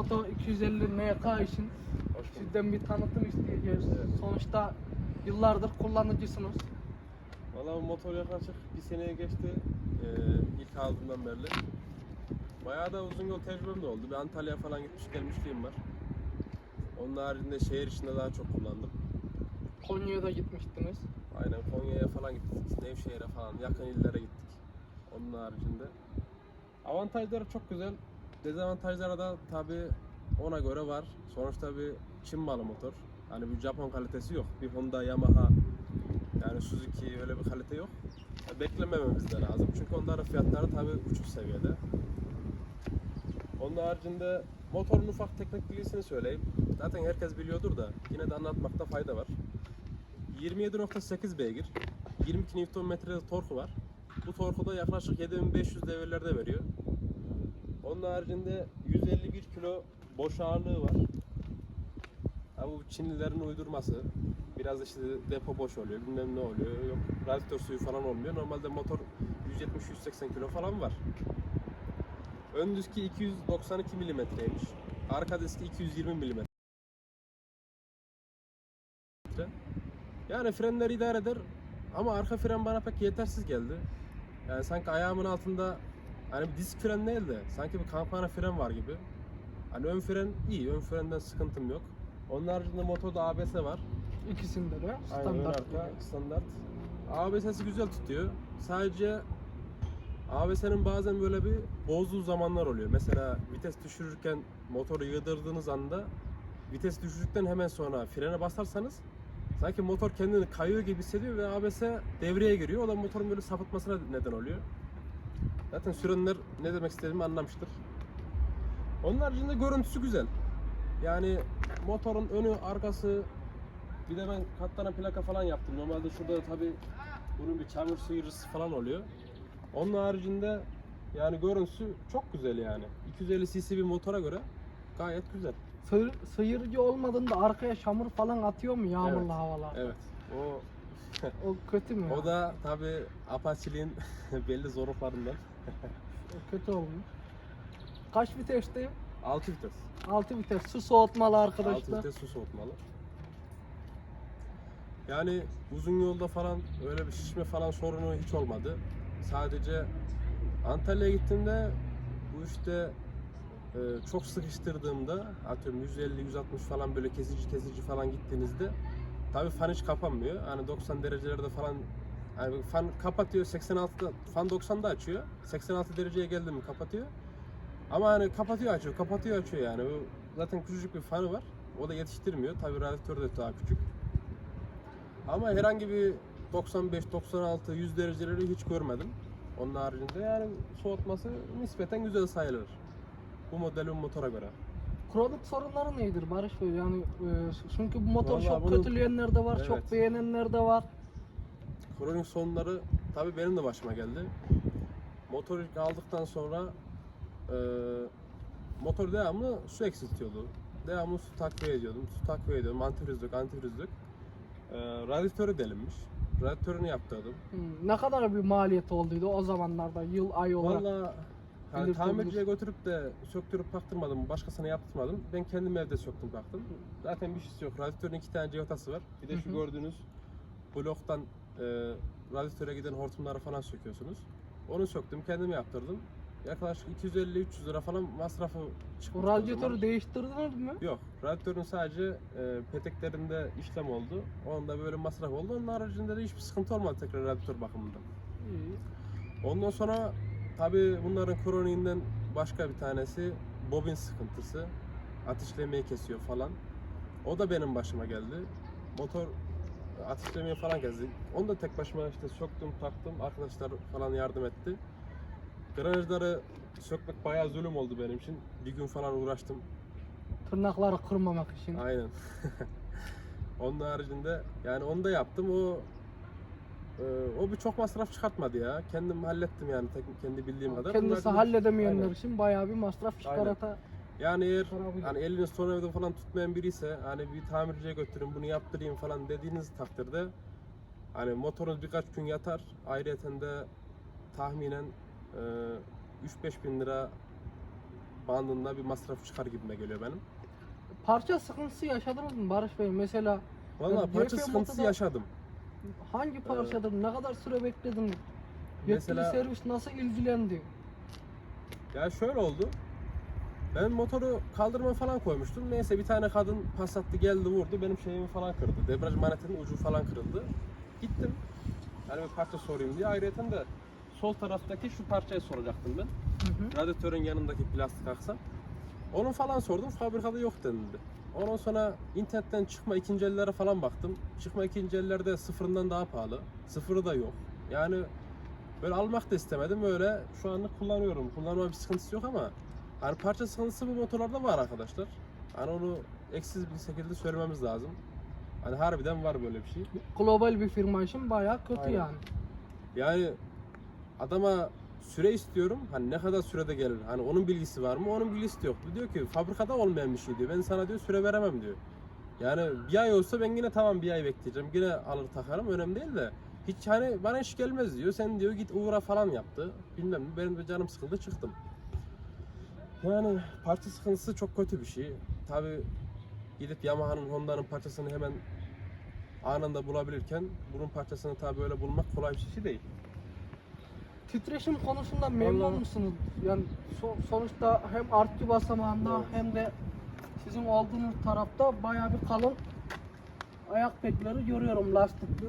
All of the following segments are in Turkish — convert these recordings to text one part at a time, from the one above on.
Moto 250 NK için sizden bir tanıtım isteyeceğiz. Evet. Sonuçta yıllardır kullanıcısınız. Valla bu motor yaklaşık bir seneye geçti. Ee, ilk aldığımdan beri. Bayağı da uzun yol tecrübem de oldu. Bir Antalya falan gitmiş gelmişliğim var. Onun haricinde şehir içinde daha çok kullandım. Konya'ya da gitmiştiniz. Aynen Konya'ya falan gittik. Nevşehir'e falan yakın illere gittik. Onun haricinde. Avantajları çok güzel. Dezavantajları da tabi ona göre var. Sonuçta bir Çin malı motor. Hani bir Japon kalitesi yok. Bir Honda, Yamaha yani Suzuki öyle bir kalite yok. Beklemememiz de lazım. Çünkü onların fiyatları tabi uçuk seviyede. Onun haricinde motorun ufak teknik bilgisini söyleyeyim. Zaten herkes biliyordur da yine de anlatmakta fayda var. 27.8 beygir, 22 Nm torku var. Bu torku da yaklaşık 7500 devirlerde veriyor. Onun haricinde 151 kilo boş ağırlığı var. Ha, bu Çinlilerin uydurması. Biraz işte depo boş oluyor, bilmem ne oluyor. Yok radyatör suyu falan olmuyor. Normalde motor 170-180 kilo falan var. Ön diski 292 milimetreymiş. Arka diski 220 milimetre. Yani frenler idare eder ama arka fren bana pek yetersiz geldi. Yani sanki ayağımın altında hani bir disk fren değil de sanki bir kampana fren var gibi. Hani ön fren iyi, ön frenden sıkıntım yok. Onun haricinde motorda ABS var. İkisinde de Aynen ön standart. arka standart. ABS'si güzel tutuyor. Sadece ABS'nin bazen böyle bir bozduğu zamanlar oluyor. Mesela vites düşürürken motoru yığdırdığınız anda vites düşürdükten hemen sonra frene basarsanız sanki motor kendini kayıyor gibi hissediyor ve ABS devreye giriyor. O da motorun böyle sapıtmasına neden oluyor. Zaten sürenler ne demek istediğimi anlamıştır. Onun haricinde görüntüsü güzel. Yani motorun önü, arkası bir de ben katlana plaka falan yaptım. Normalde şurada tabi bunun bir çamur sıyırısı falan oluyor. Onun haricinde yani görüntüsü çok güzel yani. 250 cc bir motora göre gayet güzel. Sıyır, sıyırıcı olmadığında arkaya çamur falan atıyor mu yağmurlu Evet. havalar? Evet. O O kötü mü? o da tabi Apache'liğin belli zorluklarından. Kötü olmuş. Kaç vitesteyim? 6 vites. 6 vites. Su soğutmalı 6 arkadaşlar. vites su soğutmalı. Yani uzun yolda falan öyle bir şişme falan sorunu hiç olmadı. Sadece Antalya'ya gittiğimde bu işte e, çok sıkıştırdığımda atıyorum 150-160 falan böyle kesici kesici falan gittiğinizde tabii fan hiç kapanmıyor. Hani 90 derecelerde falan yani fan kapatıyor 86'da fan 90'da açıyor. 86 dereceye geldi mi kapatıyor. Ama hani kapatıyor açıyor, kapatıyor açıyor yani. Zaten küçücük bir fanı var. O da yetiştirmiyor. Tabii radyatör de daha küçük. Ama herhangi bir 95, 96, 100 dereceleri hiç görmedim. Onun haricinde yani soğutması nispeten güzel sayılır. Bu modelin motora göre. Kronik sorunları nedir Barış Bey? Yani e, çünkü bu motoru Vallahi çok bunun- kötüleyenler de var, Evet. çok beğenenler de var. Kronik sorunları tabii benim de başıma geldi. Motor ilk aldıktan sonra e, motor devamlı su eksiltiyordu. Devamlı su takviye ediyordum. Su takviye ediyordum. Antifrizlik, antifrizlik. E, radyatörü delinmiş. Radyatörünü yaptırdım. Hmm, Ne kadar bir maliyet olduydu o zamanlarda yıl ay olarak? Valla yani tamirciye götürüp de söktürüp taktırmadım, başkasına yaptırmadım. Ben kendim evde söktüm taktım. Zaten bir şey yok. Radyatörün iki tane civatası var. Bir de şu Hı hı. gördüğünüz bloktan e, radyatöre giden hortumları falan söküyorsunuz. Onu söktüm, kendim yaptırdım. Yaklaşık 250-300 lira falan masrafı zaman. radyatörü değiştirdiniz mi? Yok, radyatörün sadece e, peteklerinde işlem oldu. Onda böyle masraf oldu. Onun haricinde de hiçbir sıkıntı olmadı tekrar radyatör bakımından. İyi. Ondan sonra tabi bunların kroniğinden başka bir tanesi bobin sıkıntısı. Ateşlemeyi kesiyor falan. O da benim başıma geldi. Motor ateşlemeyi falan kesti. Onu da tek başıma işte söktüm, taktım. Arkadaşlar falan yardım etti. Granajları sökmek bayağı zulüm oldu benim için. Bir gün falan uğraştım. Tırnakları kırmamak için. Aynen. Onun haricinde yani onu da yaptım. O e, o bir çok masraf çıkartmadı ya. Kendim hallettim yani tek, kendi bildiğim kadar. Kendisi Bunlar- halledemeyenler Aynen. için bayağı bir masraf çıkarata. Yani eğer hani eliniz tornavida falan tutmayan biri ise hani bir tamirciye götürün bunu yaptırayım falan dediğiniz takdirde hani motorunuz birkaç gün yatar. Ayrıyeten de tahminen e, 3-5 bin lira bandında bir masraf çıkar gibime geliyor benim. Parça sıkıntısı yaşadınız mı Barış Bey? Mesela Valla Yani parça sıkıntısı yaşadım. hangi parçadır? Ne kadar süre bekledin? Yetkili Mesela- servis nasıl ilgilendi? Ya şöyle oldu. Ben motoru kaldırma falan koymuştum. Neyse bir tane kadın pas attı geldi vurdu. Benim şeyimi falan kırdı. Debriyaj manetinin ucu falan kırıldı. Gittim. Hani bir parça sorayım diye. Ayrıca de sol taraftaki şu parçayı soracaktım ben. Hı hı. Radyatörün yanındaki plastik aksam. Onun falan sordum. Fabrikada yok denildi. Ondan sonra internetten çıkma ikinci ellere falan baktım. Çıkma ikinci ellerde sıfırından daha pahalı. Sıfırı da yok. Yani böyle almak da istemedim. Öyle şu anlık kullanıyorum. Kullanma bir sıkıntısı yok ama hani parça sıkıntısı bu motorlarda var arkadaşlar. Hani onu eksiz bir şekilde söylememiz lazım. Hani harbiden var böyle bir şey. Global bir firma için bayağı kötü Aynen. yani. Yani adama süre istiyorum. Hani ne kadar sürede gelir? Hani onun bilgisi var mı? Onun bilgisi yok. Diyor ki fabrikada olmayan bir şey diyor. Ben sana diyor süre veremem diyor. Yani bir ay olsa ben yine tamam bir ay bekleyeceğim. Yine alır takarım önemli değil de. Hiç hani bana iş gelmez diyor. Sen diyor git uğra falan yaptı. Bilmem. Benim de canım sıkıldı çıktım. Yani parça sıkıntısı çok kötü bir şey. Tabi gidip Yamaha'nın Honda'nın parçasını hemen anında bulabilirken bunun parçasını tabi öyle bulmak kolay bir şey değil. Titreşim konusunda memnun Vallahi- musunuz? Yani so- sonuçta hem artı basamağında Evet. hem de sizin olduğunuz tarafta bayağı bir kalın ayak pekleri görüyorum lastikli.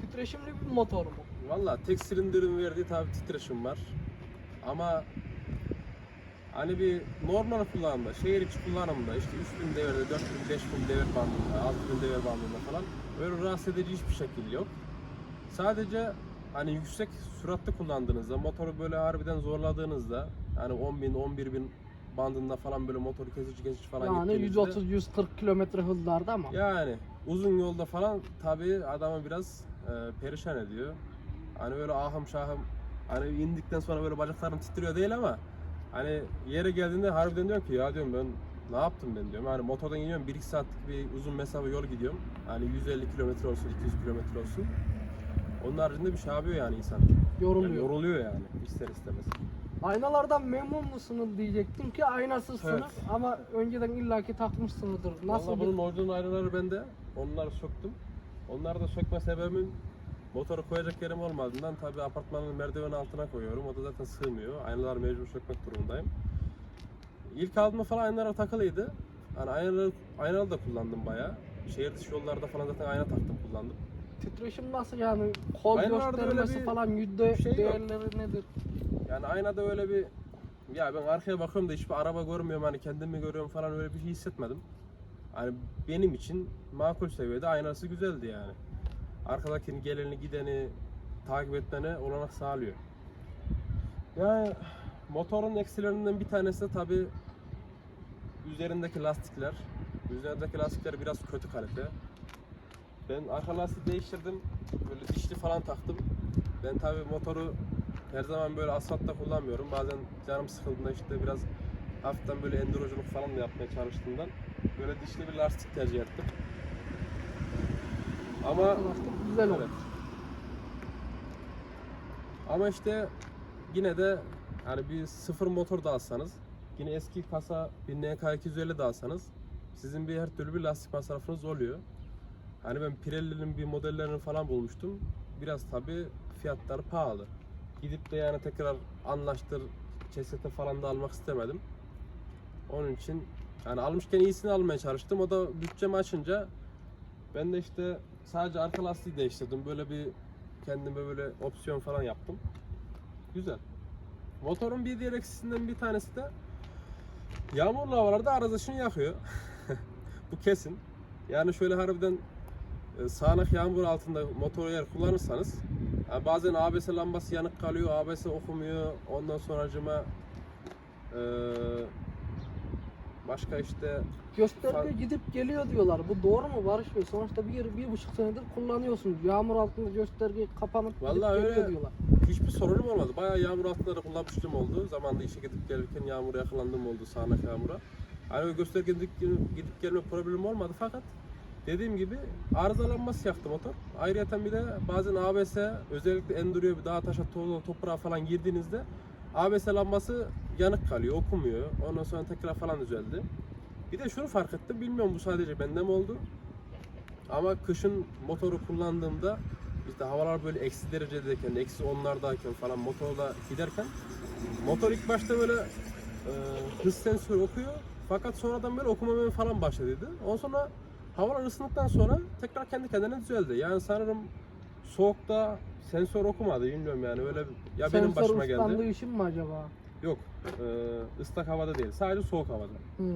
Titreşimli bir motor mu? Valla tek silindirin verdiği tabi titreşim var. Ama hani bir normal kullanımda, şehir içi kullanımda işte 3000 devirde, 4000, 5000 devir bandında, 6000 devir bandında falan böyle rahatsız edici hiçbir şekil yok. Sadece hani yüksek süratte kullandığınızda, motoru böyle harbiden zorladığınızda hani 10.000, 11.000 bandında falan böyle motoru kesici kesici falan yani gittiğinizde- 130-140 kilometre hızlarda ama. yani uzun yolda falan tabii adamı biraz e, perişan ediyor. Hani böyle ahım şahım hani indikten sonra böyle bacaklarım titriyor değil ama hani yere geldiğinde harbiden diyorum ki ya diyorum ben ne yaptım ben diyorum. Hani motordan iniyorum 1-2 saatlik bir uzun mesafe yol gidiyorum. Hani 150 kilometre olsun 200 kilometre olsun. Onun haricinde bir şey yapıyor yani insan. Yoruluyor. Yani yoruluyor yani ister istemez. Aynalardan memnun musunuz diyecektim ki aynasızsınız Evet. ama önceden illaki takmışsınızdır. Nasıl Vallahi bir- bunun orijinal aynaları bende. Onları söktüm. Onları da sökme sebebim motoru koyacak yerim olmadığından tabii apartmanın merdiven altına koyuyorum. O da zaten sığmıyor. Aynaları mecbur sökmek durumundayım. İlk aldığımda falan aynalar takılıydı. Hani aynaları, aynalı da kullandım bayağı. Şehir dışı yollarda falan zaten ayna taktım kullandım. Titreşim nasıl yani? Kol Aynalarda öyle göstermesi bir falan yüzde şey yok. değerleri nedir? Yani aynada öyle bir ya ben arkaya bakıyorum da hiçbir araba görmüyorum hani kendimi görüyorum falan öyle bir şey hissetmedim. Hani benim için makul seviyede aynası güzeldi yani. Arkadakinin geleni gideni takip etmene olanak sağlıyor. Yani motorun eksilerinden bir tanesi de tabi üzerindeki lastikler. Üzerindeki lastikler biraz kötü kalite. Ben arka lastik değiştirdim. Böyle dişli falan taktım. Ben tabi motoru her zaman böyle asfaltta kullanmıyorum. Bazen canım sıkıldığında işte biraz hafiften böyle enduroculuk falan da yapmaya çalıştığımdan böyle dişli bir lastik tercih ettim. Ama güzel. Evet. Ama işte yine de hani bir sıfır motor da alsanız yine eski kasa bir NK250 de alsanız sizin bir her türlü bir lastik masrafınız oluyor. Hani ben Pirelli'nin bir modellerini falan bulmuştum. Biraz tabi fiyatları pahalı. Gidip de yani tekrar anlaştır çesete falan da almak istemedim. Onun için yani almışken iyisini almaya çalıştım. O da bütçemi açınca ben de işte sadece arka lastiği değiştirdim. Böyle bir kendime böyle opsiyon falan yaptım. Güzel. Motorun bir diğer eksisinden bir tanesi de yağmurlu havalarda arızasını yakıyor. Bu kesin. Yani şöyle harbiden e, sağanak yağmur altında motoru eğer kullanırsanız yani bazen ABS lambası yanık kalıyor, ABS okumuyor. Ondan sonracıma e, başka işte Gösterge gidip geliyor diyorlar. Bu doğru mu Barış Bey? Sonuçta bir, bir buçuk senedir kullanıyorsunuz. Yağmur altında gösterge kapanıp gidip Vallahi geliyor öyle. diyorlar. Hiçbir sorunum olmadı. Bayağı yağmur altında da kullanmışlığım oldu. Zamanında işe gidip gelirken yağmura yakalandığım oldu sağanak yağmura. Hani öyle gösterge gidip, gidip gelme problemim olmadı fakat dediğim gibi arızalanması yaktı motor. Ayrıca bir de bazen ABS özellikle Enduro'ya bir dağ taşa toza toprağa falan girdiğinizde ABS lambası yanık kalıyor, okumuyor. Ondan sonra tekrar falan düzeldi. Bir de şunu fark ettim, bilmiyorum bu sadece bende mi oldu? Ama kışın motoru kullandığımda işte havalar böyle eksi derecedeyken, eksi onlardayken falan motorla giderken motor ilk başta böyle e, hız sensörü okuyor fakat sonradan böyle okumamaya falan başladıydı. Ondan sonra havalar ısındıktan sonra tekrar kendi kendine düzeldi. Yani sanırım soğukta sensör okumadı bilmiyorum yani öyle ya benim Sensör başıma ıslandığı geldi. için mi acaba? Yok e, ıslak havada değil sadece soğuk havada. Hmm.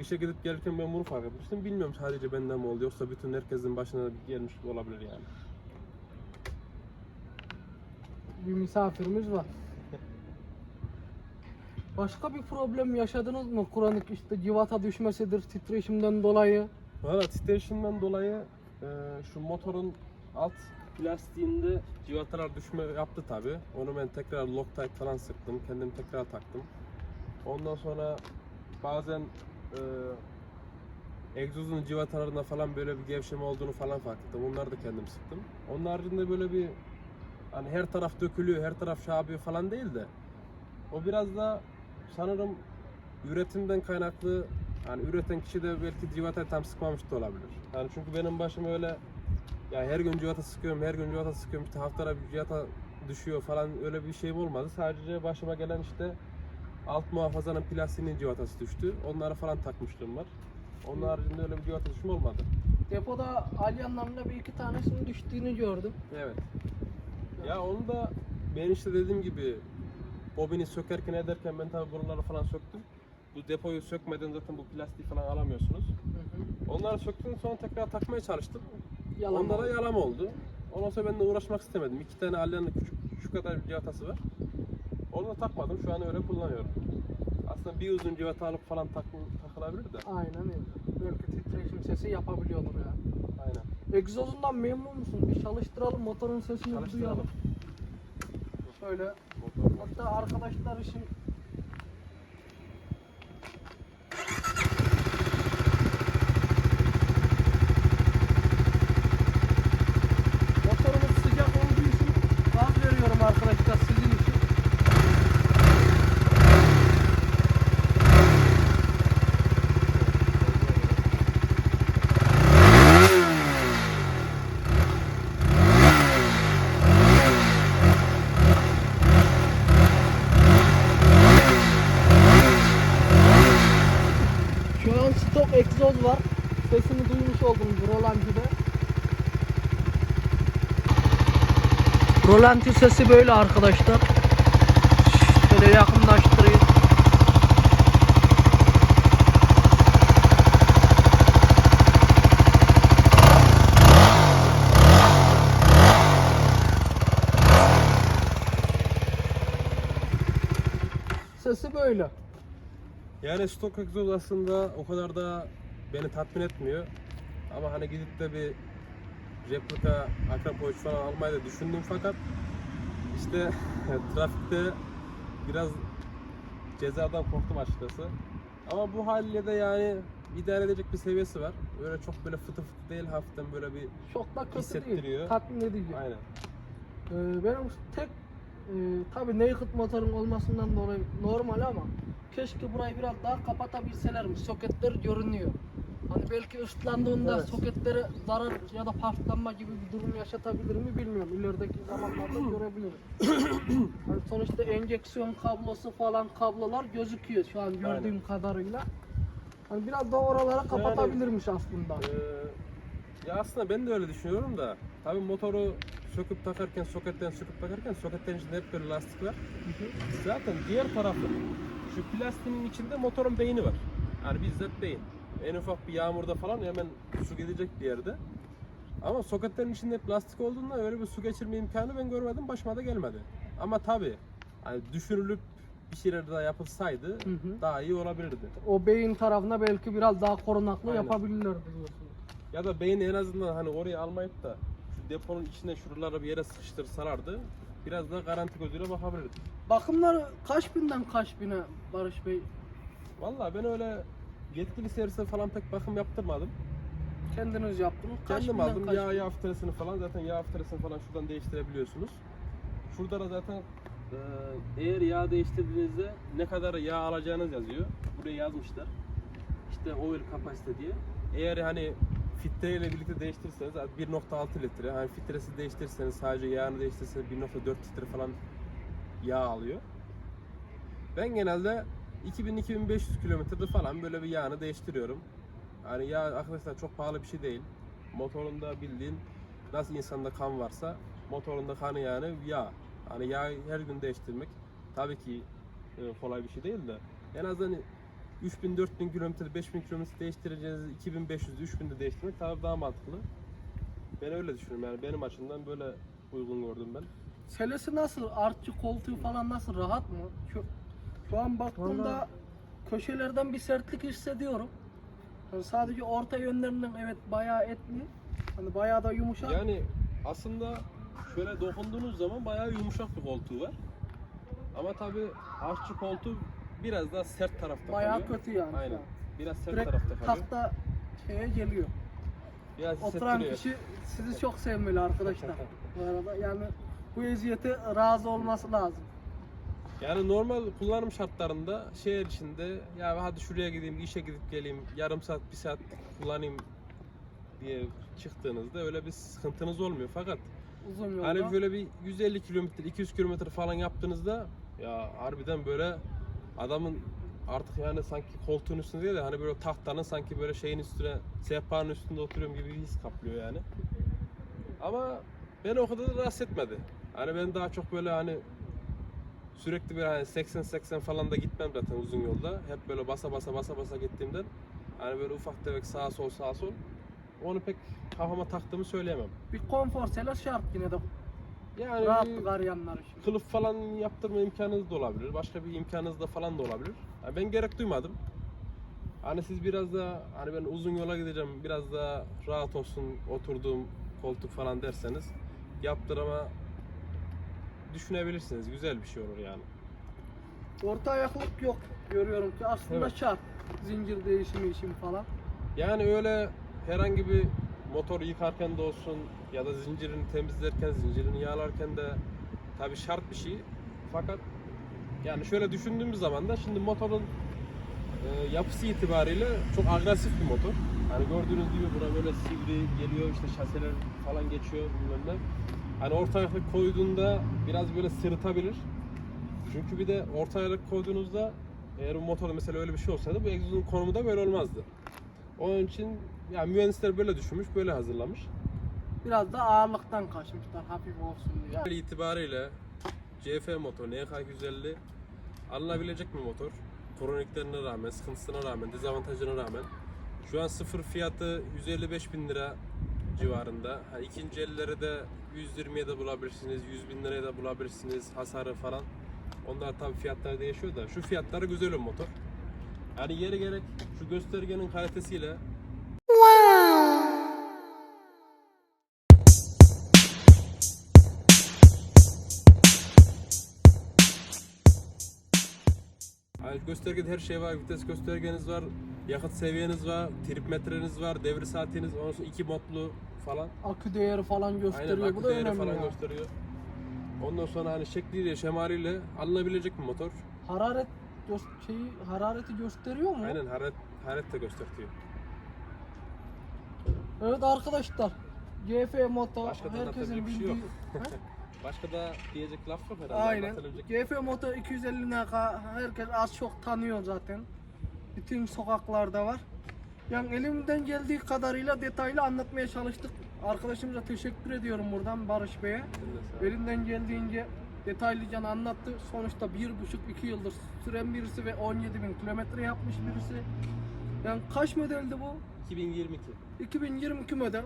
İşe gidip gelirken ben bunu fark etmiştim. Bilmiyorum sadece benden mi oldu yoksa bütün herkesin başına gelmiş olabilir yani. Bir misafirimiz var. Başka bir problem yaşadınız mı? Kronik işte civata düşmesidir, titreşimden dolayı. Valla titreşimden dolayı e, şu motorun alt plastiğinde civatalar düşme yaptı tabi. Onu ben tekrar Loctite falan sıktım. Kendim tekrar taktım. Ondan sonra bazen e, egzozun civatalarında falan böyle bir gevşeme olduğunu falan fark ettim. Onları da kendim sıktım. Onun haricinde böyle bir hani her taraf dökülüyor, her taraf şey yapıyor falan değil de o biraz da sanırım üretimden kaynaklı yani üreten kişi de belki civatayı tam sıkmamış da olabilir. Yani çünkü benim başım öyle ya her gün civata sıkıyorum, her gün civata sıkıyorum işte haftada bir civata düşüyor falan öyle bir şeyim olmadı. Sadece başıma gelen işte alt muhafazanın plastiğinin civatası düştü. Onları falan takmışlığım var. Onun haricinde öyle bir civata düşme olmadı. Depoda alyanlarında bir iki tanesinin düştüğünü gördüm. Evet. Ya onu da ben işte dediğim gibi bobini sökerken ederken ben tabii buraları falan söktüm. Bu depoyu sökmeden zaten bu plastiği falan alamıyorsunuz. Onları söktüm sonra tekrar takmaya çalıştım. Yalan Onlara oldu. yalan oldu. Ondan sonra ben de uğraşmak istemedim. İki tane alyanın küçük şu kadar bir civatası var. Onu da takmadım. Şu an öyle kullanıyorum. Aslında bir uzun civata alıp falan tak, takılabilir de. Aynen öyle. Belki titreşim sesi yapabiliyordur ya. Aynen. Egzozundan memnun musun? Bir çalıştıralım motorun sesini Çalıştıralım. duyalım. Şöyle. Motor. Hatta arkadaşlar için Motorumuz sıcak olduğu için gaz veriyorum arkadaşlar sizin için. Şu an stok egzoz var. Sesini duymuş oldunuz Rolanti'de. Rolanti sesi böyle arkadaşlar. Şöyle yakınlaştırayım. Sesi böyle. Yani stok egzoz aslında o kadar da beni tatmin etmiyor. Ama hani gidip de bir replika Akrapovic falan almayı da düşündüm fakat işte trafikte biraz cezadan korktum açıkçası. Ama bu haliyle de yani idare edecek bir seviyesi var. Öyle çok böyle fıtı fıtı değil hafiften böyle bir Çok da kötü değil. Hissettiriyor. Tatmin edici. aynen. Ee, benim tek e, tabi naked motorun olmasından dolayı normal ama keşke burayı biraz daha kapatabilselermiş. Soketler görünüyor. Hani belki ıslandığında Evet. soketlere zarar ya da parçalanma gibi bir durum yaşatabilir mi bilmiyorum. İlerideki zamanlarda görebiliriz. hani sonuçta enjeksiyon kablosu falan kablolar gözüküyor şu an gördüğüm kadarıyla. Hani biraz da oralara kapatabilirmiş aslında. Ee, ya aslında ben de öyle düşünüyorum da tabii motoru söküp takarken soketten söküp takarken soketlerin içinde hep böyle lastik var. Zaten diğer tarafı şu plastiğin içinde motorun beyni var. Yani bizzat beyin. En ufak bir yağmurda falan hemen su gidecek bir yerde. Ama soketlerin içinde hep lastik olduğunda öyle bir su geçirme imkanı ben görmedim. Başıma da gelmedi. Ama tabii hani düşünülüp bir şeyler daha yapılsaydı Hı hı. daha iyi olabilirdi. O beyin tarafına belki biraz daha korunaklı Aynen. yapabilirler diyorsunuz. Ya da beyni en azından hani oraya almayıp da şu deponun içine şuraları bir yere sıkıştırsalardı biraz daha garanti gözüyle bakabilirdik. Bakımlar kaç binden kaç bine Barış Bey? Vallahi ben öyle yetkili servise falan pek bakım yaptırmadım. Kendiniz yaptınız. Kaç Kendim binden aldım kaç yağ bin? yağ filtresini falan zaten yağ filtresini falan şuradan değiştirebiliyorsunuz. Şurada da zaten Ee, eğer yağ değiştirdiğinizde ne kadar yağ alacağınız yazıyor. Buraya yazmışlar. İşte oil kapasite diye. Eğer hani filtreyle birlikte değiştirirseniz 1.6 litre. Hani filtresi değiştirirseniz sadece yağını değiştirirseniz 1.4 litre falan yağ alıyor. Ben genelde 2000-2500 kilometrede falan böyle bir yağını değiştiriyorum. Yani yağ arkadaşlar çok pahalı bir şey değil. Motorunda bildiğin nasıl insanda kan varsa motorunda kanı yani yağ. Hani yağ her gün değiştirmek tabii ki e, kolay bir şey değil de en azından 3000 4000 kilometre 5000 kilometre değiştireceğiniz 2500 3000'de değiştirmek tabii daha mantıklı. Ben öyle düşünüyorum yani benim açımdan böyle uygun gördüm ben. Selesi nasıl? Artçı koltuğu falan nasıl? Rahat mı? Şu, şu an baktığımda Vallahi- köşelerden bir sertlik hissediyorum. Yani sadece orta yönlerinden evet bayağı etli. Hani bayağı da yumuşak. Yani aslında şöyle dokunduğunuz zaman bayağı yumuşak bir koltuğu var. Ama tabii aşçı koltuğu biraz daha sert tarafta bayağı kalıyor. kötü yani. Aynen. an. Biraz sert Direkt tarafta kalıyor. tahta şeye geliyor. Biraz Oturan kişi sizi çok sevmeli arkadaşlar. Bu arada yani bu eziyete razı olması lazım. Yani normal kullanım şartlarında şehir içinde ya hadi şuraya gideyim, işe gidip geleyim, yarım saat, bir saat kullanayım diye çıktığınızda öyle bir sıkıntınız olmuyor. Fakat Uzun yolda. hani böyle bir 150 kilometre, 200 kilometre falan yaptığınızda ya harbiden böyle adamın artık yani sanki koltuğun üstünde değil de hani böyle tahtanın sanki böyle şeyin üstüne, sehpanın üstünde oturuyorum gibi bir his kaplıyor yani. Ama beni o kadar da rahatsız etmedi. Hani ben daha çok böyle hani sürekli bir hani 80-80 falan da gitmem zaten uzun yolda. Hep böyle basa basa basa basa gittiğimden hani böyle ufak tefek sağa sol sağa sol onu pek kafama taktığımı söyleyemem. bir konfor sele şart yine de Yani rahatlık arayanlar için. kılıf falan yaptırma imkanınız da olabilir. Başka bir imkanınız da falan da olabilir. Yani ben gerek duymadım. Hani siz biraz da hani ben uzun yola gideceğim biraz daha rahat olsun oturduğum koltuk falan derseniz yaptırama düşünebilirsiniz. Güzel bir şey olur yani. Orta ayaklık yok görüyorum ki aslında Evet. şart. Zincir değişimi için falan. Yani öyle herhangi bir motor yıkarken de olsun ya da zincirini temizlerken, zincirini yağlarken de tabi şart bir şey. Fakat yani şöyle düşündüğümüz zaman da şimdi motorun e, yapısı itibariyle çok agresif bir motor. Hani gördüğünüz gibi buna böyle sivri geliyor işte şaseler falan geçiyor bilmem ne. Hani orta ayaklık koyduğunda biraz böyle sırıtabilir. Çünkü bir de orta ayaklık koyduğunuzda eğer bu motorda mesela öyle bir şey olsaydı bu egzozun konumu da böyle olmazdı. Onun için ya mühendisler böyle düşünmüş, böyle hazırlamış. Biraz da ağırlıktan kaçmışlar hafif olsun diye. Genel itibariyle CF motor NK250 alınabilecek bir motor. Kroniklerine rağmen, sıkıntısına rağmen, dezavantajına rağmen. Şu an sıfır fiyatı 155 bin lira civarında. Ha, ikinci elleri de 120'ye de bulabilirsiniz, 100 bin liraya da bulabilirsiniz hasarı falan. Onlar tabi fiyatları değişiyor da şu fiyatları güzel bir motor. Yani yeri gerek şu göstergenin kalitesiyle Yani göstergede her şey var. Vites göstergeniz var, yakıt seviyeniz var, trip metreniz var, devir saatiniz, ondan sonra iki modlu falan. Akü değeri falan gösteriyor. Aynen Bu akü da değeri önemli falan ya. gösteriyor. Ondan sonra hani şekliyle, şemaliyle alınabilecek bir motor. Hararet gö- şeyi harareti gösteriyor mu? Aynen hararet, hararet de gösteriyor. Evet arkadaşlar. GF Moto Başka da herkesin anlatacak bir şey bildiği. yok. Başka da diyecek laf yok herhalde. Aynen. anlatılabilecek. GF Moto 250 NK herkes az çok tanıyor zaten. Bütün sokaklarda var. Yani elimden geldiği kadarıyla detaylı anlatmaya çalıştık. Arkadaşımıza teşekkür ediyorum buradan Barış Bey'e. Sen de sağ ol. Elinden geldiğince detaylıca anlattı. Sonuçta bir buçuk iki yıldır süren birisi ve 17 bin kilometre yapmış birisi. Yani kaç modeldi bu? 2022. 2022 model.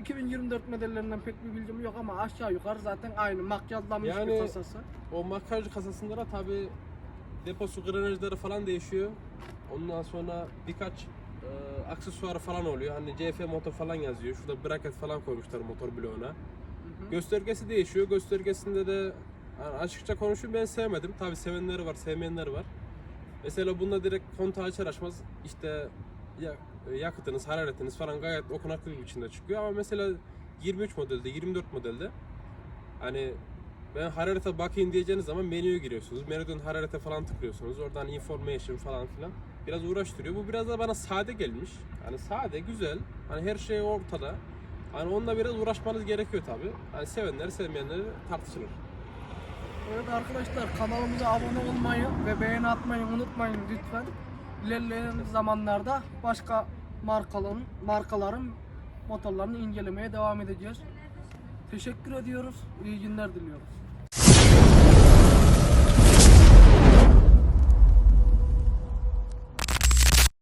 2024 modellerinden pek bir bilgim yok ama aşağı yukarı zaten aynı makyajlanmış bir Yani- kasası. O makyaj kasasında da tabi deposu granajları falan değişiyor. Ondan sonra birkaç e, aksesuarı falan oluyor. Hani CF motor falan yazıyor. Şurada bracket falan koymuşlar motor bloğuna. Göstergesi değişiyor. Göstergesinde de yani açıkça konuşayım ben sevmedim. Tabi sevenleri var, sevmeyenleri var. Mesela bunda direkt kontağı açar açmaz işte ya, yakıtınız, hararetiniz falan gayet okunaklı bir biçimde çıkıyor. Ama mesela 23 modelde, 24 modelde hani ben hararete bakayım diyeceğiniz zaman menüye giriyorsunuz. Menüden hararete falan tıklıyorsunuz. Oradan information falan filan. Biraz uğraştırıyor. Bu biraz da bana sade gelmiş. Hani sade, güzel. Hani her şey ortada. Hani onunla biraz uğraşmanız gerekiyor tabi. Hani sevenleri sevmeyenleri tartışılır. Evet arkadaşlar kanalımıza abone olmayı ve beğeni atmayı unutmayın lütfen. İlerleyen zamanlarda başka markaların markaların motorlarını incelemeye devam edeceğiz. Teşekkür ediyoruz. İyi günler diliyoruz.